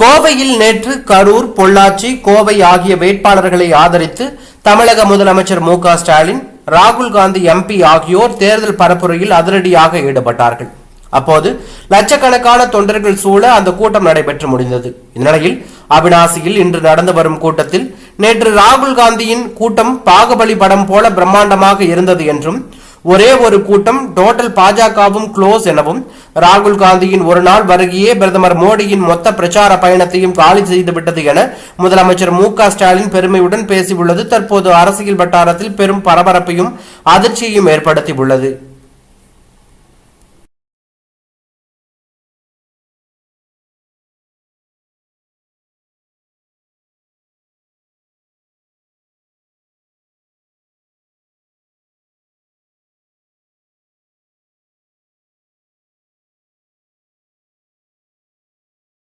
கோவையில் நேற்று கரூர் பொள்ளாச்சி கோவை ஆகிய வேட்பாளர்களை ஆதரித்து தமிழக முதலமைச்சர் மு ஸ்டாலின் ராகுல் காந்தி எம்பி ஆகியோர் தேர்தல் பரப்புரையில் அதிரடியாக ஈடுபட்டார்கள். அப்போது லட்சக்கணக்கான தொண்டர்கள் சூழ அந்த கூட்டம் நடைபெற்று முடிந்தது. இந்நிலையில் அவினாசியில் இன்று நடந்து வரும் கூட்டத்தில் நேற்று ராகுல் காந்தியின் கூட்டம் பாகுபலி படம் போல பிரம்மாண்டமாக இருந்தது என்றும் ஒரே ஒரு கூட்டம் டோட்டல் பாஜகவும் க்ளோஸ் எனவும் ராகுல் காந்தியின் ஒரு நாள் வருகையே பிரதமர் மோடியின் மொத்த பிரச்சார பயணத்தையும் காலி செய்துவிட்டது என முதலமைச்சர் மு க ஸ்டாலின் பெருமையுடன் பேசியுள்ளது. தற்போது அரசியல் வட்டாரத்தில் பெரும் பரபரப்பையும் அதிர்ச்சியையும் ஏற்படுத்தியுள்ளது.